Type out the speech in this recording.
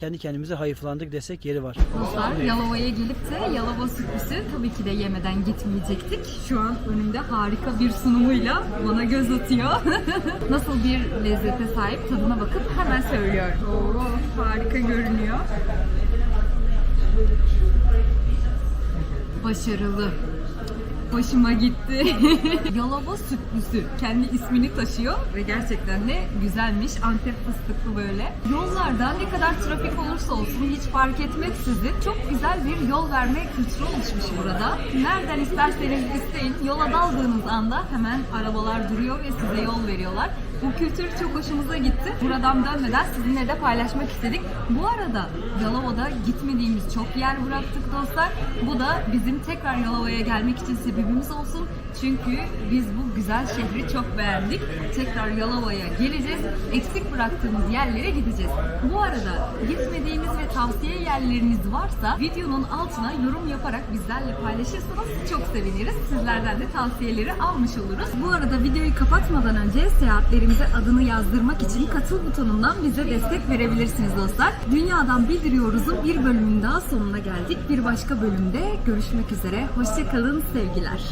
kendi kendimize hayıflandık desek yeri var. Dostlar Yalova'ya gelip de Yalova sürprizi tabii ki de yemeden gitmeyecektik. Şu an önümde harika bir sunumuyla bana göz atıyor. Nasıl bir lezzete sahip tadına bakıp hemen söylüyorum. Oo, harika görünüyor. Başarılı. Hoşuma gitti. Yalova sütlüsü. Kendi ismini taşıyor ve gerçekten de güzelmiş. Antep fıstıklı böyle. Yollarda ne kadar trafik olursa olsun hiç fark etmeksizin çok güzel bir yol verme kültürü oluşmuş burada. Nereden isterseniz isteyin yola daldığınız anda hemen arabalar duruyor ve size yol veriyorlar. Bu kültür çok hoşumuza gitti. Buradan dönmeden sizinle de paylaşmak istedik. Bu arada Yalova'da gitmediğimiz çok yer bıraktık dostlar. Bu da bizim tekrar Yalova'ya gelmek için sebebimiz olsun. Çünkü biz bu güzel şehri çok beğendik. Tekrar Yalova'ya geleceğiz. Eksik bıraktığımız yerlere gideceğiz. Bu arada gitmediğimiz ve tavsiye yerleriniz varsa videonun altına yorum yaparak bizlerle paylaşırsanız çok seviniriz. Sizlerden de tavsiyeleri almış oluruz. Bu arada videoyu kapatmadan önce seyahatlerimize adını yazdırmak için katıl butonundan bize destek verebilirsiniz dostlar. Dünyadan Bildiriyoruz'un bir bölümün daha sonuna geldik. Bir başka bölümde görüşmek üzere. Hoşçakalın sevgiler. লাশ